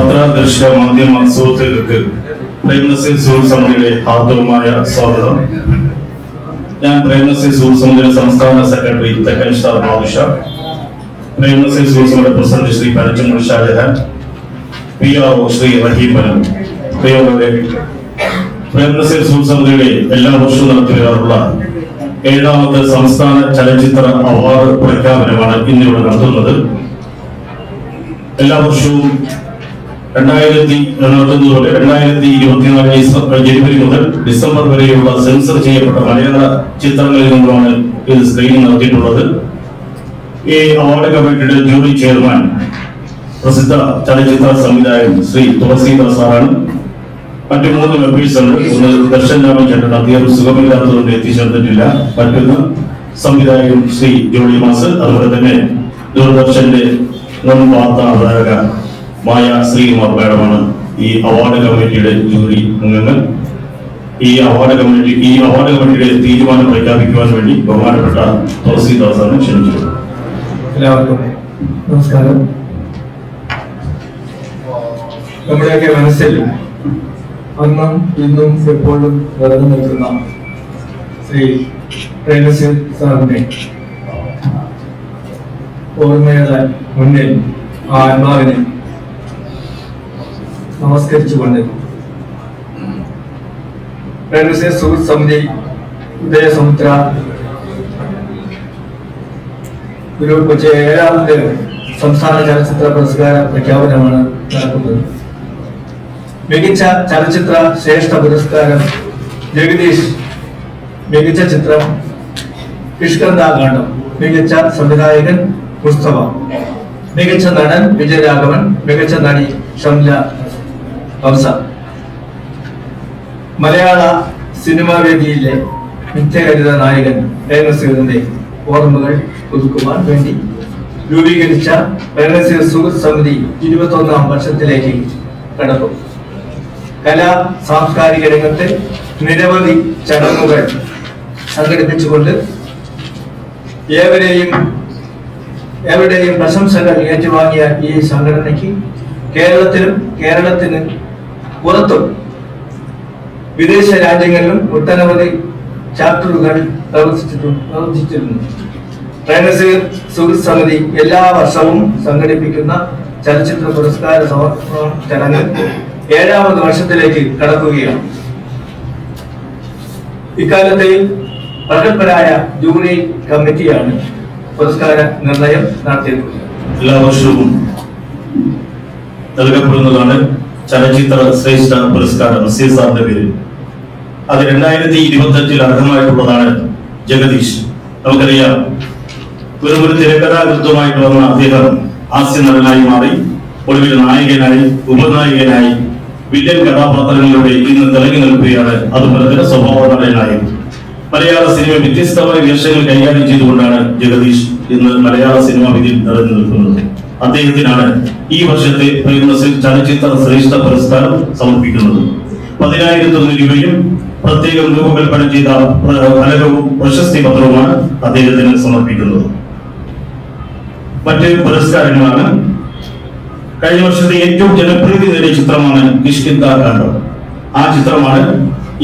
പത്ര ദൃശ്യ മാധ്യമ സുഹൃത്തുക്കൾക്ക് പ്രേംനസീർ സുഹൃത്ത് ഹാർദവുമായ സ്വാഗതം. ഞാൻ പ്രേംനസീർ സുഹൃത്ത് സമിതിയുടെ സംസ്ഥാന സെക്രട്ടറി തെക്കൻ സ്റ്റാർ ബാദുഷ പ്രേംനസീർ സുഹൃത്ത് സമിതിയുടെ president Shri Panachamudi Shajahan P R O Shri Raheeman പ്രിയമുള്ളവരെ പ്രേംനസീർ സുഹൃത്ത് എല്ലാ വർഷവും നടത്തി ഏഴാമത്തെ സംസ്ഥാന ചലച്ചിത്ര അവാർഡ് പ്രഖ്യാപനമാണ് ഇന്നിവിടെ നടത്തുന്നത്. എല്ലാ വർഷവും രണ്ടായിരത്തി പോലെ രണ്ടായിരത്തി ഇരുപത്തിനാല് ജനുവരി മുതൽ ഡിസംബർ വരെയുള്ള സെൻസർ ചെയ്യപ്പെട്ട മലയാള ചിത്രങ്ങളിൽ നിന്നുമാണ് ഇത് സ്ക്രീനിങ് നടത്തിയിട്ടുള്ളത്. ഈ അവാർഡ് കമ്മിറ്റിയുടെ ജൂറി ചെയർമാൻ പ്രസിദ്ധ ചലച്ചിത്ര സംവിധായകൻ ശ്രീ തുളസീദാസ് സാറാണ്. മറ്റു മൂന്ന് മെമ്പേഴ്സ് ഉണ്ട്. ഒന്ന് ദർശൻ രാമചന്ദ്രൻ അദ്ദേഹം സുഖമില്ലാത്തതുകൊണ്ട് എത്തിച്ചേർന്നിട്ടില്ല. മറ്റൊന്ന് സംവിധായകൻ ശ്രീ ജോളി മാസ് അതുപോലെ തന്നെ ദൂരദർശന്റെ മുൻ വാർത്താ അവതാരക മായ ശ്രീകുമാർ മാഡമാണ് ഈ അവാർഡ് കമ്മിറ്റിയുടെ ജൂറി അംഗങ്ങൾ. ഈ അവാർഡ് കമ്മിറ്റി ഈ അവാർഡ് കമ്മിറ്റിയുടെ തീരുമാനം പ്രഖ്യാപിക്കുവാൻ വേണ്ടി ബഹുമാനപ്പെട്ട തുളസീദാസാണ് ക്ഷണിച്ചത്. എല്ലാവർക്കും നമസ്കാരം. നമ്മുടെയൊക്കെ മനസ്സിൽ അന്നും ഇന്നും എപ്പോഴും നിറഞ്ഞു നിൽക്കുന്ന ശ്രീ പ്രേമസി സാറിനെ ഓർമ്മയുടെ മുന്നിൽ ആ ആത്മാവിനെ നമസ്കരിച്ചുകൊണ്ട് പ്രേമസിൽ സുഹൃത്ത് സമിതി ഉദയസമുദ്ര ഒരു കൊച്ചി ഏഴാമത്തെ സംസ്ഥാന ചലച്ചിത്ര പുരസ്കാര പ്രഖ്യാപനമാണ് നടക്കുന്നത്. മികച്ച ചലച്ചിത്ര ശ്രേഷ്ഠ പുരസ്കാരം ജഗദീഷ്. മികച്ച ചിത്രം കിഷ്കന്താകാന്ഡം മികച്ച സംവിധായകൻ പുസ്തകം മികച്ച നടൻ വിജയരാഘവൻ. മികച്ച നടി ഷംല. ഹംസ മലയാള സിനിമാ വേദിയിലെ നിത്യഹരിത നായകൻ പ്രേമസീറിന്റെ ഓർമ്മകൾ പുതുക്കുവാൻ വേണ്ടി രൂപീകരിച്ച പ്രേമസീർ സുഹൃത്ത് സമിതി ഇരുപത്തി ഒന്നാം വർഷത്തിലേക്ക് കടന്നു. കലാ സാംസ്കാരിക രംഗത്തെ നിരവധി ചടങ്ങുകൾ സംഘടിപ്പിച്ചുകൊണ്ട് ഏവരെയും എവിടെയും പ്രശംസകൾ ഏറ്റുവാങ്ങിയ ഈ സംഘടനയ്ക്ക് കേരളത്തിലും കേരളത്തിന് പുറത്തും വിദേശ രാജ്യങ്ങളിലും ഒട്ടനവധി ചാപ്റ്ററുകൾ പ്രവർത്തിച്ചിട്ടുണ്ട്. പ്രവർത്തിച്ചിരുന്നു സമിതി എല്ലാ വർഷവും സംഘടിപ്പിക്കുന്ന ചലച്ചിത്ര പുരസ്കാര സമർപ്പണ ചടങ്ങ് ഏഴാമത് വർഷത്തിലേക്ക് കടക്കുകയാണ്. ഇക്കാലത്തെ പ്രഗത്ഭരായ ജൂറി കമ്മിറ്റിയാണ് പുരസ്കാര നിർണയം നടത്തിയിട്ടുള്ളത് എല്ലാ വർഷവും നൽകപ്പെടുന്നതാണ് ചലച്ചിത്ര ശ്രേഷ്ഠ പുരസ്കാരം സി സാറിന്റെ പേരിൽ. അത് രണ്ടായിരത്തി ഇരുപത്തി അഞ്ചിൽ അർഹമായിട്ടുള്ളതാണ് ജഗദീഷ്. നമുക്കറിയാം വെറും ഒരു തിരക്കഥാകൃത്വമായിട്ട് വന്ന അദ്ദേഹം ഹാസ്യ നടനായി മാറി ഒടുവിൽ നായകനായി ഉപനായകനായി വില്ലൻ കഥാപാത്രങ്ങളിലൂടെ ഇന്ന് തിളങ്ങി നിൽക്കുകയാണ്. അതുപോലെ തന്നെ സ്വഭാവ നടനായി മലയാള സിനിമ വ്യത്യസ്തമായ വേഷങ്ങൾ കൈകാര്യം ചെയ്തുകൊണ്ടാണ് ജഗദീഷ് ഇന്ന് മലയാള സിനിമ വിധിയിൽ നിറഞ്ഞു നിൽക്കുന്നത്. അദ്ദേഹത്തിനാണ് ഈ വർഷത്തെ പ്രേമനസീർ ചലച്ചിത്ര ശ്രേഷ്ഠ പുരസ്കാരം സമർപ്പിക്കുന്നത്. പതിനായിരത്തൊന്ന് രൂപയും പ്രത്യേകം രൂപകൽപ്പന ചെയ്ത ഫലകവും പ്രശസ്തി പത്രവുമാണ് അദ്ദേഹത്തിന് സമർപ്പിക്കുന്നത്. മറ്റ് പുരസ്കാരങ്ങളാണ് കഴിഞ്ഞ വർഷത്തെ ഏറ്റവും ജനപ്രീതി നേടിയ ചിത്രമാണ് കിഷ്കിന്ദ കാണ്ഡം ആ ചിത്രമാണ്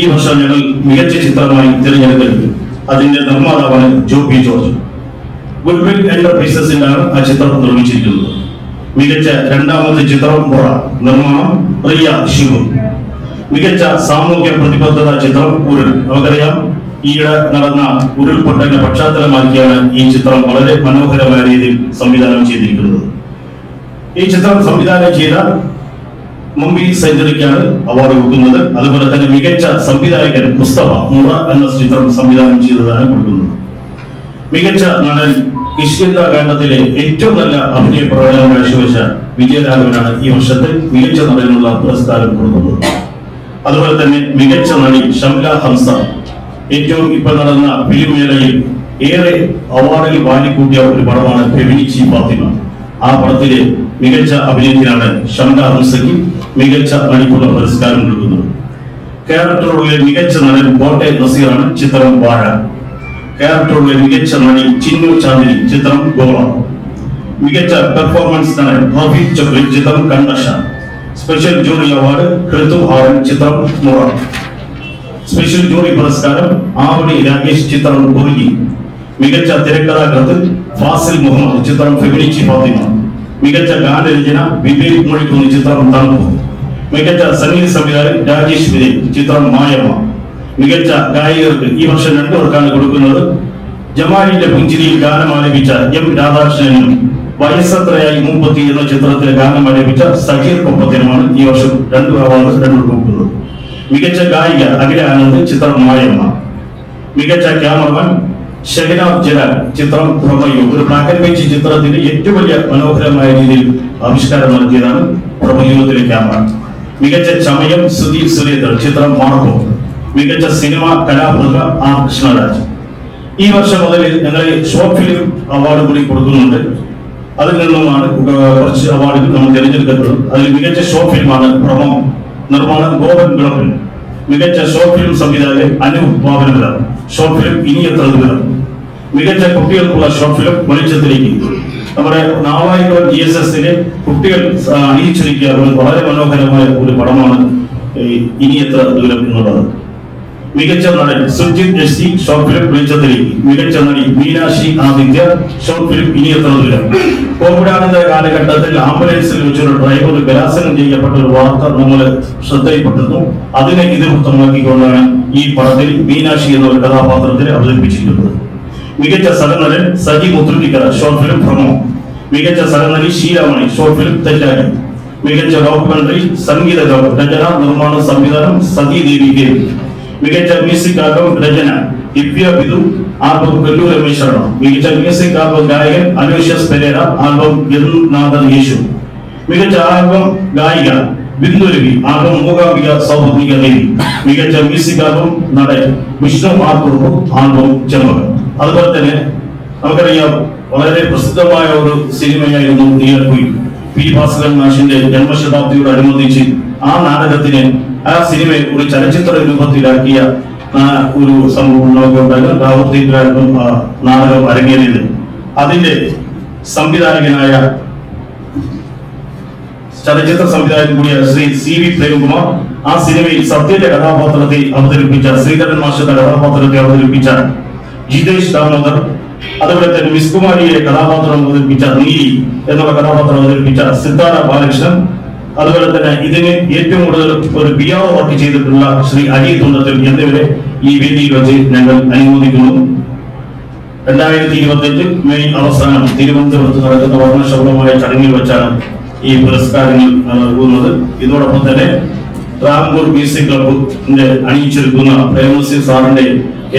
ഈ വർഷം ഞങ്ങൾ മികച്ച ചിത്രമായി തിരഞ്ഞെടുക്കുന്നത് അതിന്റെ നിർമ്മാതാവാണ് ജോ പി ജോർജ്. ഗുഡ്വിൽ എന്റർപ്രൈസസിലാണ് ആ ചിത്രം നിർമ്മിച്ചിരിക്കുന്നത്. മികച്ച രണ്ടാമത്തെ ചിത്രം പുറ നിർമ്മാണം റിയ ശിവു. മികച്ച സാമൂഹ്യ പ്രതിബദ്ധത ചിത്രം ഉരുൾ. നമുക്കറിയാം ഈയിടെ നടന്ന ഉരുൾപൊട്ടലിനെ പശ്ചാത്തലമാക്കിയാണ് ഈ ചിത്രം വളരെ മനോഹരമായ രീതിയിൽ സംവിധാനം ചെയ്തിരിക്കുന്നത്. ഈ ചിത്രം സംവിധാനം ചെയ്ത മുംബൈ സെഞ്ചുറിക്കാണ് അവാർഡ് കൊടുക്കുന്നത്. അതുപോലെ തന്നെ മികച്ച സംവിധായകൻ മുസ്തഫ മുറ എന്ന ചിത്രം സംവിധാനം ചെയ്തതാണ് കൊടുക്കുന്നത്. മികച്ച നടൻ കിഷ്കിന്ദ കാണ്ഡത്തിലെ ഏറ്റവും നല്ല അഭിനയ പ്രകടനം കാഴ്ചവെച്ച വിജയരാഘവനാണ് ഈ വർഷത്തെ മികച്ച നടനുള്ള പുരസ്കാരം കൊടുക്കുന്നത്. അതുപോലെ തന്നെ മികച്ച നടി ഷംല ഹംസ ഏറ്റവും ഇപ്പൊ നടന്ന ഫിലിം മേളയിൽ ഏറെ അവാർഡിൽ വാരിക്കൂട്ടിയ ഒരു പടമാണ് ഫെമിനിച്ചി ഫാത്തിമ. ആ പടത്തിലെ മികച്ച അഭിനയത്തിനാണ് ഷംല ഹംസയ്ക്ക് മികച്ച നടിക്കുള്ള പുരസ്കാരം നൽകുന്നത് കേരളത്തിലുള്ള മികച്ച നടൻ കോട്ടയം നസീറാണ് ചിത്രം വാഴ. ക്യാരക്ടറുകളിലെ മികച്ച നടി ചിന്നു ചാന്ദിനി ചിത്രം ഗോള മികച്ച പെർഫോമൻസ് നടൻ റഫീഖ് ചക്രി ചിത്രം കണ്ണഷ special jury award Rithu Haran ചിത്രം മുറ. സ്പെഷ്യൽ ജൂറി പുരസ്കാരം ആവണി രാകേഷ് ചിത്രം കുറുകി മികച്ച തിരക്കഥാകൃത്ത് ഫാസിൽ മുഹമ്മദ് ചിത്രം ഫെബിനിച്ചി ഫാത്തിമ. മികച്ച ഗാനരചന വിവേക് മൊഴിക്കുന്ന ചിത്രം തണുപ്പ്. മികച്ച സംഗീത സംവിധായകൻ രാജേഷ് വിജയ് ചിത്രം മായമ്മ. മികച്ച ഗായകർക്ക് ഈ വർഷം രണ്ടുപേർക്കാണ് കൊടുക്കുന്നത്. ജമാലിന്റെ പുഞ്ചിരിയിൽ ഗാനം ആലപിച്ച എം രാധാകൃഷ്ണനും വയസ്സത്രയായി മുമ്പത്തി എന്ന ചിത്രത്തിൽ ഗാനം ആലപിച്ച സഹീർ കൊപ്പത്തിനുമാണ് ഈ വർഷം രണ്ടു അവാർഡ് രണ്ടു കൊടുക്കുന്നത്. മികച്ച ഗായിക അഖില ആനന്ദ് ചിത്രം മായമ്മ. മികച്ച ക്യാമറമാൻ ഷെഹനാബ് ജലാൽ ചിത്രം പ്രമയു ഒരു ബ്ലാക്ക് ആൻഡ് വൈറ്റ് ചിത്രത്തിന്റെ ഏറ്റവും വലിയ മനോഹരമായ രീതിയിൽ ആവിഷ്കാരം നടത്തിയതാണ് പ്രമയുഗത്തിലെ ക്യാമറ. മികച്ച ചമയം സുധീർ സുരേന്ദ്രൻ ചിത്രം മാർക്കോ. മികച്ച സിനിമ കലാപ്രതിഭ ആർ കൃഷ്ണരാജ്. ഈ വർഷം മുതൽ ഞങ്ങൾ ഷോർട്ട് ഫിലിം അവാർഡ് കൂടി കൊടുക്കുന്നുണ്ട്. അതിൽ നിന്നുമാണ് കുറച്ച് അവാർഡുകൾ നമ്മൾ തിരഞ്ഞെടുക്കപ്പെടും അതിൽ മികച്ച ഷോർട്ട് ഫിലിമാണ് പ്രമം നിർമ്മാണം ഗോപൻ വിളപ്പിൽ മികച്ച ഷോർട്ട് ഫിലിം സംവിധായകൻ അനൂപ് ബാബനപുര ഷോർട്ട് ഫിലിം ഇനി എത്ര മികച്ച കുട്ടികൾക്കുള്ള ഷോർട്ട് ഫിലിം വെളിച്ചത്തിലേക്ക്. നമ്മുടെ നാവായിക്കുളം ജി എസ് എസിനെ കുട്ടികൾ അണിയിച്ചിരിക്കുക വളരെ മനോഹരമായ ഒരു പടമാണ് ഇനി എത്ര ദൂരം എന്നുള്ളത്. മികച്ച നടൻ സുജിത് ജസ്റ്റി ഷോർട്ട് ഫിലിം വെളിച്ചത്തിലേക്ക് മികച്ച നടി മീനാക്ഷി ആദിത്യ ഷോർട്ട് ഫിലിം ഇനി എത്ര ദൂരം? കോവിഡാനന്തര കാലഘട്ടത്തിൽ ആംബുലൻസിൽ വെച്ചൊരു ഡ്രൈവർ ബലാത്സംഗം ചെയ്യപ്പെട്ട ഒരു വാർത്ത നമ്മൾ ശ്രദ്ധയിൽപ്പെട്ടിരുന്നു. അതിനെ ഇതിവൃത്തമാക്കിക്കൊണ്ടാണ് ഈ പടത്തിൽ മീനാക്ഷി എന്ന ഒരു കഥാപാത്രത്തെ അവതരിപ്പിച്ചിരിക്കുന്നത്. മികച്ച സഹനടൻ സജി മുത്തുണ്ടിക്കര ഷോർട്ട് ഫിലിം ഭ്രമം മികച്ച സഹനടി ഷീലാമണി ഷോർട്ട് ഫിലിം തെറ്റാരി മികച്ച ഡോക്യുമെന്ററി സംഗീത രചന നിർമ്മാണ സംവിധാനം സതി ദേവിക്ക് ദേവി മികച്ച മ്യൂസിക് ആൽബം രചന ദിവ്യ ബിദു ആൽബം കൊല്ലൂർ രമേശ്വരണം മികച്ച മ്യൂസിക് ആൽബം ഗായകൻ അലോഷ്യസ് പെരേര ആൽബം യദുനാഥൻ യേശു മികച്ച ആൽബം ഗായിക ബിന്ദുരവി ആൽബം മൂകാംബിക സൗഭദ്രിക ദേവി മികച്ച മ്യൂസിക് ആൽബം നടൻ വിഷ്ണു ആർ കുറുപ്പ് ആൽബം ചെമ്പകൻ അതുപോലെ തന്നെ നമുക്കറിയാം വളരെ പ്രസിദ്ധമായ ഒരു സിനിമയായിരുന്നു തീയർക്കുയിൽ പി ഭാസ്കരൻ മാഷിന്റെ ജന്മശതാബ്ദിയോടനുബന്ധിച്ച് ആ നാടകത്തിനെ ആ സിനിമയെ ഒരു ചലച്ചിത്ര രൂപത്തിലാക്കിയ ഒരു സംഭവം തിയേറ്ററായിരുന്നു ആ നാടകം അരങ്ങേറിയത്. അതിന്റെ സംവിധായകനായ ചലച്ചിത്ര സംവിധായകൻ കൂടിയ ശ്രീ സി വി പ്രേംകുമാർ ആ സിനിമയിൽ സത്യന്റെ കഥാപാത്രത്തെ അവതരിപ്പിച്ച ശ്രീധരൻ മാഷന്റെ കഥാപാത്രത്തെ അവതരിപ്പിച്ച ജിതേഷ് ദാമോദർ അതുപോലെ തന്നെ മിസ്കുമാരിയെ കഥാപാത്രം അവതരിപ്പിച്ച നീലി എന്നുള്ള കഥാപാത്രം അവതരിപ്പിച്ച സിത്താര ബാലകൃഷ്ണൻ അതുപോലെ തന്നെ ഇതിന് ഏറ്റവും കൂടുതൽ ഒരു പി ആർ വർക്ക് ചെയ്തിട്ടുള്ള ശ്രീ അരി തുണ്ടത്തിൽ എന്നിവരെ ഈ വേദിയിൽ വെച്ച് ഞങ്ങൾ അനുമോദിക്കുന്നു. രണ്ടായിരത്തി ഇരുപത്തിയഞ്ച് മെയ് അവസാനം തിരുവനന്തപുരത്ത് നടക്കുന്ന വർണശബളമായ ചടങ്ങിൽ വെച്ചാണ് ഈ പുരസ്കാരങ്ങൾ നൽകുന്നത്. ഇതോടൊപ്പം തന്നെ റാംപൂർ മ്യൂസിക് ക്ലബിന്റെ അണിയിച്ചൊരുക്കുന്ന പ്രേമസി സാറിന്റെ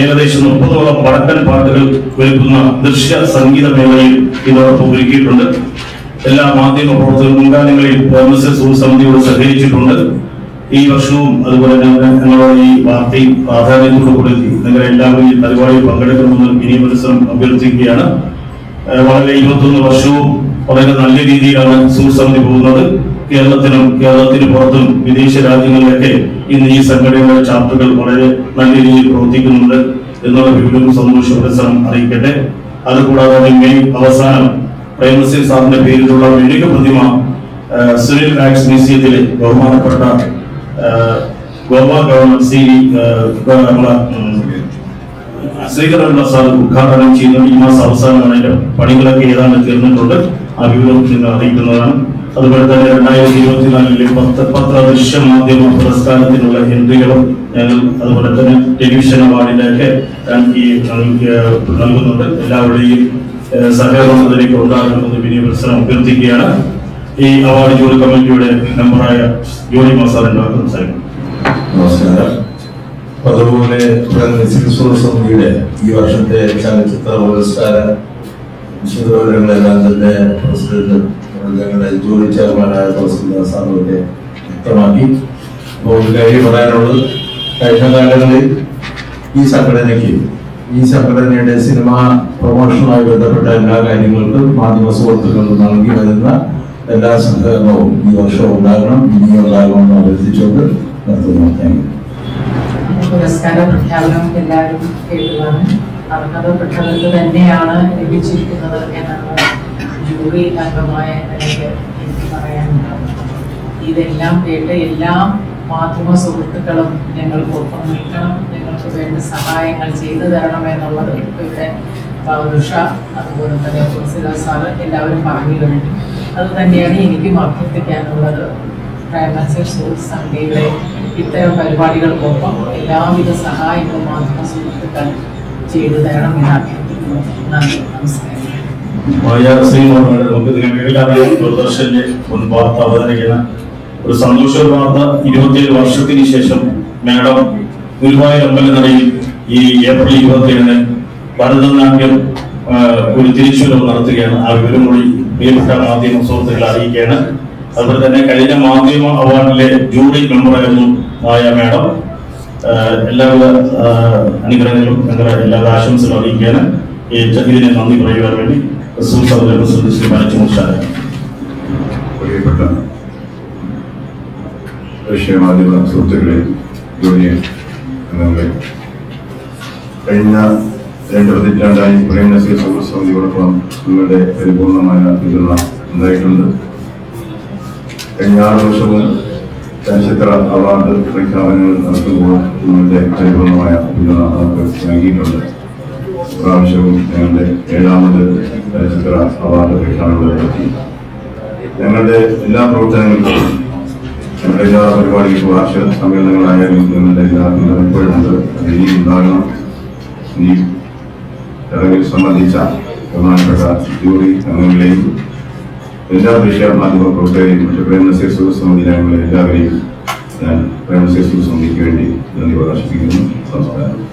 ഏകദേശം മുപ്പതോളം വടക്കൻ പാട്ടുകൾ ഒരുക്കുന്ന ദൃശ്യ സംഗീത മേളയിൽ ഇതോടൊപ്പം ഒരുക്കിയിട്ടുണ്ട്. എല്ലാ മാധ്യമ പ്രവർത്തകരും മുൻകാലങ്ങളിൽ സമിതിയോട് സഹകരിച്ചിട്ടുണ്ട്. ഈ വർഷവും അതുപോലെ തന്നെ ഞങ്ങളുടെ ഈ വാർത്തയും പ്രാധാന്യത്തോടുകൂടി നിങ്ങൾ എല്ലാവരും ഈ പരിപാടിയിൽ പങ്കെടുക്കണമെന്ന് ഇനി മത്സരം അഭ്യർത്ഥിക്കുകയാണ്. വളരെ ഇരുപത്തൊന്ന് വർഷവും വളരെ നല്ല രീതിയിലാണ് സുസമിതി പോകുന്നത്. കേരളത്തിലും കേരളത്തിന് പുറത്തും വിദേശ രാജ്യങ്ങളിലൊക്കെ ഇന്ന് ഈ സംഘടനയുടെ ചാർട്ടുകൾ വളരെ നല്ല രീതിയിൽ പ്രവർത്തിക്കുന്നുണ്ട് എന്നുള്ള വിവരവും സന്തോഷ പ്രസരം അറിയിക്കട്ടെ. അതുകൂടാതെ മെയ് അവസാനം പ്രേമസി സാറിന്റെ പേരിലുള്ള മെഴുക പ്രതിമ സുനിൽ വാക്സ് മ്യൂസിയത്തിലെ ബഹുമാനപ്പെട്ട Goa governor C Sreedharan sir ഉദ്ഘാടനം ചെയ്യുന്ന ഈ മാസം അവസാനമാണ് പണികളൊക്കെ ഏതാണ്ട് തീർന്നിട്ടുണ്ട്. ആ വിവരം നിങ്ങൾ അറിയിക്കുന്നതാണ്. അതുപോലെ തന്നെ രണ്ടായിരത്തി ഇരുപത്തിനാലിലെ പത്ത് പത്ര ദൃശ്യ മാധ്യമ പുരസ്കാരത്തിനുള്ള എൻട്രികളും ഞങ്ങൾ അതുപോലെ തന്നെ ടെലിവിഷൻ നൽകി- നൽകുന്നുണ്ട്. എല്ലാവരുടെയും സഹകരണം അതിലേക്ക് ഉണ്ടാകണമെന്ന് വിനയ പ്രശ്നം അഭ്യർത്ഥിക്കുകയാണ്. ഈ അവാർഡ് ജൂറി കമ്മിറ്റിയുടെ മെമ്പറായ ജോലി മാസാറിന്റെ സംസാരിക്കും അതുപോലെ സമിതിയുടെ ഈ വർഷത്തെ ചലച്ചിത്ര പുരസ്കാര വിശദവിവരങ്ങളെല്ലാം തന്നെ പ്രസിഡന്റ് ഞങ്ങളുടെ ജൂറി ചെയർമാനായ പ്രസിഡന്റ് സാറിന്റെ വ്യക്തമാക്കി. അപ്പോൾ കാര്യം പറയാനുള്ളത് കഴിഞ്ഞ കാലങ്ങളിൽ ഈ സംഘടനയ്ക്ക് ഈ സംഘടനയുടെ സിനിമ പ്രൊമോഷനുമായി ബന്ധപ്പെട്ട എല്ലാ കാര്യങ്ങൾക്കും മാധ്യമ സുഹൃത്തുക്കൾക്ക് നൽകി വരുന്ന എല്ലാ സഹകരണവും ഈ വർഷം ഉണ്ടാകണം. ഇനിയും ഉണ്ടാകണമെന്ന് അഭ്യർത്ഥിച്ചുകൊണ്ട് നിർത്തുന്നു. താങ്ക് യു അർഹതപ്പെട്ടവർക്ക് തന്നെയാണ് ലഭിച്ചിരിക്കുന്നത് എന്നാണ് ജൂറി അംഗമായ എനിക്ക് പറയാനുള്ളത്. ഇതെല്ലാം കേട്ട് എല്ലാ മാധ്യമ സുഹൃത്തുക്കളും ഞങ്ങൾക്കൊപ്പം നിൽക്കണം. ഞങ്ങൾക്ക് വേണ്ട സഹായങ്ങൾ ചെയ്തു തരണം എന്നുള്ളത് ഇവിടെ ഉഷ അതുപോലെ തന്നെ തുളസിദാ സാറ് എല്ലാവരും പറഞ്ഞു കഴിഞ്ഞു അത് തന്നെയാണ് എനിക്കും അഭ്യർത്ഥിക്കാനുള്ളത്. പ്രേമസി സുഹൃത്ത് സമിതിയുടെ ഇത്തരം പരിപാടികൾക്കൊപ്പം എല്ലാവിധ സഹായങ്ങളും മാധ്യമ സുഹൃത്തുക്കൾ ചെയ്തു തരണം എന്ന് അഭ്യർത്ഥിക്കുന്നു. നന്ദി നമസ്കാരം. ദൂരദർശനിലെ മുൻ വാർത്ത അവതരിക്കുന്ന ഒരു സന്തോഷ വാർത്ത ഇരുപത്തിയേഴ് വർഷത്തിന് ശേഷം മാഡം ഗുരുവായൂർ അമ്പലനടയിൽ ഈ ഏപ്രിൽ ഇരുപത്തിയേഴിന് ഭരതനാട്യം ഒരു തിരിച്ചുവരവ് നടത്തുകയാണ്. ആ വിവരം കൂടി പ്രിയപ്പെട്ട മാധ്യമ സുഹൃത്തുക്കളെ അറിയിക്കുകയാണ്. അതുപോലെ തന്നെ കഴിഞ്ഞ മാധ്യമ അവാർഡിലെ ജൂറി മെമ്പറായിരുന്നു ആയ മാഡം. എല്ലാവിധ അനുഗ്രഹങ്ങളും ഞങ്ങളുടെ എല്ലാവിധ ആശംസകളും അറിയിക്കുകയാണ്. ഈ ഇതിനെ നന്ദി പറയുവാൻ വേണ്ടി സുഹൃത്തുക്കളെ പ്രസിഡന്റ് ശ്രീ മനച്ചു മുഷാരെ പ്രിയപ്പെട്ട ദൃശ്യമാധ്യമ സുഹൃത്തുക്കളെ കഴിഞ്ഞ രണ്ട് പതിറ്റാണ്ടായി പ്രേം നസീർ സുഹൃത്ത് സമിതിയോടൊപ്പം നിങ്ങളുടെ പരിപൂർണമായ പിന്തുണ ഉണ്ടായിട്ടുണ്ട്. കഴിഞ്ഞ ആറ് വർഷവും ചലച്ചിത്ര അവാർഡ് പ്രഖ്യാപനങ്ങൾ നടത്തുമ്പോൾ നിങ്ങളുടെ പരിപൂർണമായ പിന്തുണ നമുക്ക് നൽകിയിട്ടുണ്ട്. പ്രാവശ്യവും ഞങ്ങളുടെ ഏഴാമത് ചലച്ചിത്ര അവാർഡ് പ്രഖ്യാപനങ്ങളെ നടത്തി ഞങ്ങളുടെ എല്ലാ പ്രവർത്തനങ്ങൾക്കും ഞങ്ങളുടെ എല്ലാ പരിപാടികൾക്കും വാർഷിക സമ്മേളനങ്ങളായാലും ഞങ്ങളുടെ എല്ലാ ഇപ്പോഴുണ്ട് ഇനിയും ഉണ്ടാകണം. ഇനിയും ബഹുമാനപ്പെട്ട ജൂറി അംഗങ്ങളെയും എല്ലാ ദൃശ്യ മാധ്യമ പ്രവർത്തകരെയും മറ്റു പ്രേമനസീർ സുഖസമിതി അംഗങ്ങളെ എല്ലാവരെയും ഞാൻ പ്രേമനസീർ സുഖസമിതിക്ക് വേണ്ടി നന്ദി പ്രകാശിപ്പിക്കുന്നു നമസ്കാരം